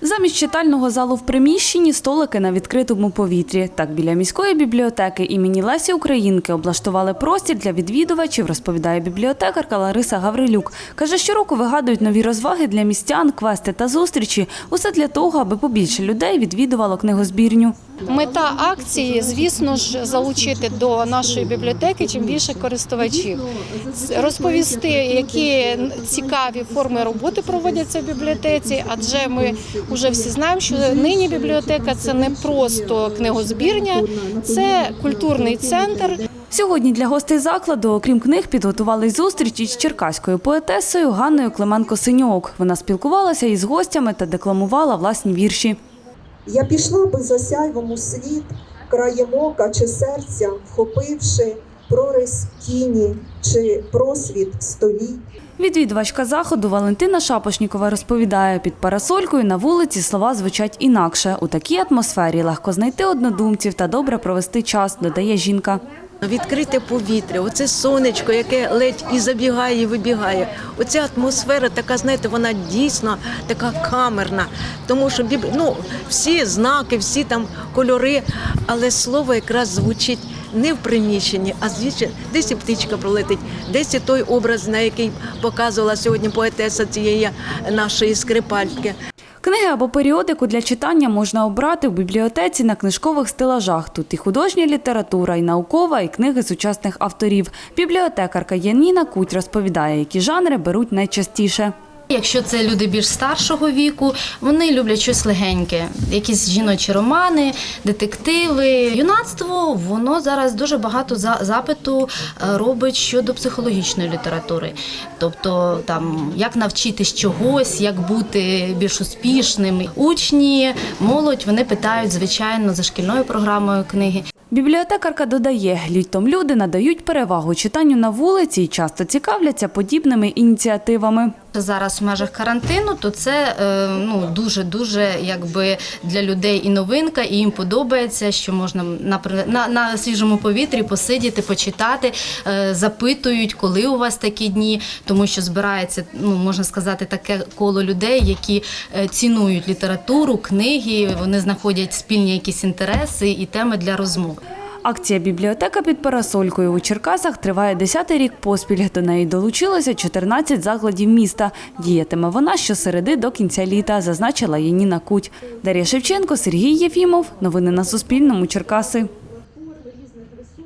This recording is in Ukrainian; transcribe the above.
Замість читального залу в приміщенні столики на відкритому повітрі. Так біля міської бібліотеки імені Лесі Українки облаштували простір для відвідувачів, розповідає бібліотекарка Лариса Гаврилюк. Каже, щороку вигадують нові розваги для містян, квести та зустрічі. Усе для того, аби побільше людей відвідувало книгозбірню. Мета акції, звісно ж, залучити до нашої бібліотеки чим більше користувачів, розповісти, які цікаві форми роботи проводяться в бібліотеці. Адже ми вже всі знаємо, що нині бібліотека це не просто книгозбірня, це культурний центр. Сьогодні для гостей закладу, окрім книг, підготували зустріч із черкаською поетесою Ганною Клименко Синьок. Вона спілкувалася із гостями та декламувала власні вірші. Я пішла би за сяйвом у світ, краєм ока чи серця, вхопивши прорис тіні чи просвіт століть. Відвідувачка заходу Валентина Шапошнікова розповідає, під парасолькою на вулиці слова звучать інакше. У такій атмосфері легко знайти однодумців та добре провести час, додає жінка. Відкрите повітря, оце сонечко, яке ледь і забігає, і вибігає. Оця атмосфера така, знаєте, вона дійсно така камерна. Тому що ну, всі знаки, всі там кольори, але слово якраз звучить не в приміщенні, а звідси десь і птичка пролетить, десь і той образ, на який показувала сьогодні поетеса цієї нашої скрипальки. Книги або періодику для читання можна обрати в бібліотеці на книжкових стелажах. Тут і художня література, і наукова, і книги сучасних авторів. Бібліотекарка Яніна Куть розповідає, які жанри беруть найчастіше. Якщо це люди більш старшого віку, вони люблять щось легеньке, якісь жіночі романи, детективи. Юнацтво воно зараз дуже багато за- запиту е, робить щодо психологічної літератури. Тобто там як навчитись чогось, як бути більш успішним. Учні, молодь вони питають звичайно за шкільною програмою книги. Бібліотекарка додає, літом люди надають перевагу читанню на вулиці і часто цікавляться подібними ініціативами. Зараз в межах карантину, то це е, ну дуже дуже якби для людей і новинка, і їм подобається, що можна на на, на свіжому повітрі посидіти, почитати, е, запитують, коли у вас такі дні, тому що збирається, ну можна сказати, таке коло людей, які е, цінують літературу, книги, вони знаходять спільні якісь інтереси і теми для розмов. Акція бібліотека під парасолькою у Черкасах триває 10-й рік поспіль. До неї долучилося 14 закладів міста. Діятиме вона щосереди до кінця літа, зазначила Яніна Куть. Дар'я Шевченко, Сергій Єфімов. Новини на Суспільному. Черкаси.